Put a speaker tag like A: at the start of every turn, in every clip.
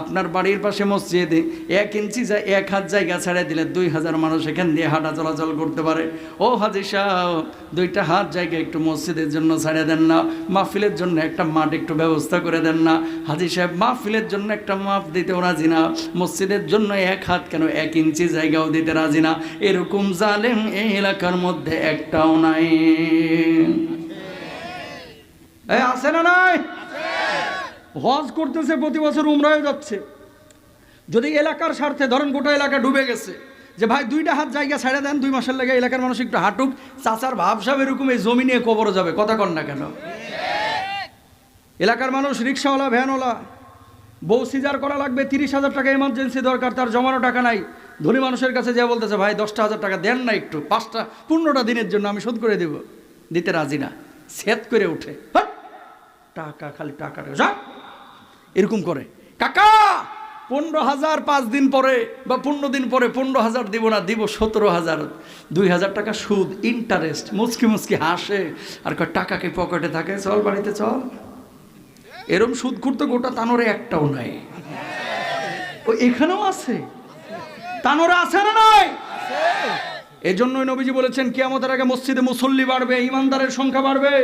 A: আপনার বাড়ির পাশে মসজিদে এক ইঞ্চি যা এক হাত জায়গা ছেড়ে দিলে দুই হাজার মানুষ এখান দিয়ে হাঁটা চলাচল করতে পারে। ও হাজি সাহ দুইটা হাত জায়গা একটু মসজিদের জন্য ছেড়ে দেন না, মাহফিলের জন্য একটা মাঠ একটু ব্যবস্থা করে দেন না। হাজি সাহেব, মাহফিলের জন্য একটা মাপ দিতেও রাজি না। মসজিদের জন্য এক হাত কেন এক ইঞ্চি জায়গাও দিতে রাজি না। এরকম জালেম এই এলাকার মধ্যে একটাও নাই। আছে না নাই? হজ করতেছে, প্রতি বছর উমরায় যাচ্ছে যদি এলাকার স্বার্থে, ধরেন গোটা এলাকা ডুবে গেছে, যে ভাই দুইটা হাত জায়গা ছেড়ে দেন, দুই মাসের লেগে এলাকার মানুষ একটু হাঁটুক, চাচার ভাবসাব এরকম এই জমি নিয়ে কবর যাবে, কথা কন না কেন এলাকার মানুষ রিক্সাওয়ালা, ভ্যানওয়ালা, বউ সিজার করা লাগবে, তিরিশ হাজার টাকা এমার্জেন্সি দরকার, তার জমানো টাকা নাই ধনী মানুষের কাছে যা বলতেছে, ভাই, দশটা হাজার টাকা দেন না একটু, পাঁচটা, পনেরোটা দিনের জন্য আমি শোধ করে দেব দিতে রাজি না সেত করে উঠে হাট! টাকা, খালি টাকা, যা! এরকম করে। কাকা, পনেরো হাজার পাঁচ দিন পরে বা পনেরো দিন পরে পনেরো হাজার দিব না, দিব সতেরো হাজার। দুই হাজার টাকা সুদ ইন্টারেস্ট মুচকি মুচকি হাসে। আর টাকাকে পকেটে থাকে? চল বাড়িতে, চল। এরম সুদ করতে গোটা তানোরে একটাও নাই। ও এখানেও আছে। তানোরে আছে না নাই? জন্যই নবীজি বলেছেন, কিয়ামতের আগে মসজিদে মুসল্লি বাড়বে, ইমানদারের সংখ্যা বাড়বে।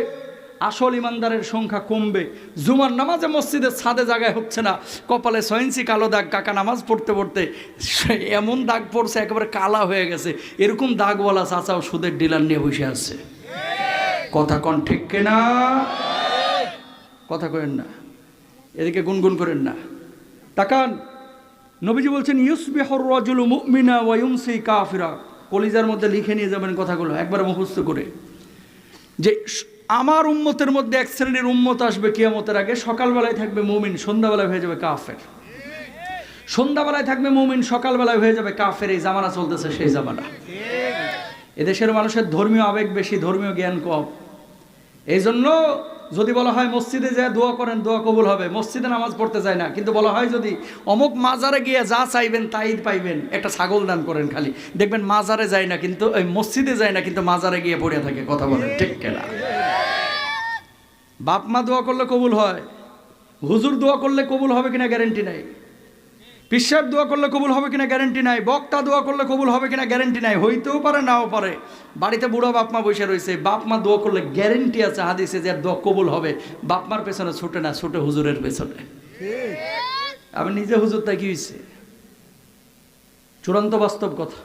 A: আসল ইমানদারের সংখ্যা কমবে। জুমার নামাজে মসজিদে ছাদে জায়গায় হচ্ছে না। কপালে সয়েন্সি কালো দাগ, কাকা নামাজ পড়তে পড়তে এমন দাগ পড়ছে, একেবারে কালা হয়ে গেছে। এরকম দাগওয়ালা চাচাও সুদের ডিলার নিয়ে বসে আছে। কথা কন ঠিক কিনা? কথা করেন না। এদিকে গুনগুন করেন না। তাকান। নবীজি বলছেন, ইউসবিহর রজুল মুমিনা ওয়ায়ুমসি কাফিরা। কলিজার মধ্যে লিখে নিয়ে যাবেন কথাগুলো, একবার মুখস্থ করে। যে আমার উম্মতের মধ্যে এক শ্রেণির উম্মত আসবে কিয়ামতের আগে, সকালবেলায় থাকবে মুমিন, সন্ধ্যাবেলায় হয়ে যাবে কাফের। সন্ধ্যাবেলায় থাকবে মুমিন, সকালবেলায় হয়ে যাবে কাফের, এই জামানা চলতেছে সেই জামানা। এদেশের মানুষের ধর্মীয় আবেগ বেশি, ধর্মীয় জ্ঞান কম। এই জন্য যদি বলা হয় মসজিদে যায়, দোয়া করেন, দোয়া কবুল হবে। মসজিদে নামাজ পড়তে যায় না। কিন্তু বলা হয় যদি অমুক মাজারে গিয়ে যা চাইবেন তাই পাইবেন, একটা ছাগল দান করেন খালি। দেখবেন মাজারে যায় না, কিন্তু মসজিদে যায় না, কিন্তু মাজারে গিয়ে পড়ে থাকে, কথা বলেন, ঠিক কেনা? বাপ মা দোয়া করলে কবুল হয় হুজুর দোয়া করলে কবুল হবে কিনা গ্যারেন্টি নাই পিসাব দোয়া করলে কবুল হবে কিনা গ্যারেন্টি নাই বক্তা দোয়া করলে কবুল হবে কিনা গ্যারেন্টি নাই হইতেও পারে নাও পারে। বাড়িতে বুড়ো বাপ মা বসে রয়েছে বাপ মা দোয়া করলে গ্যারেন্টি আছে হাদিসে যে দোয়া কবুল হবে বাপ মার পেছনে ছুটে না ছুটে হুজুরের পেছনে। আমি নিজে হুজুর তাই কি হয়েছে চূড়ান্ত বাস্তব কথা।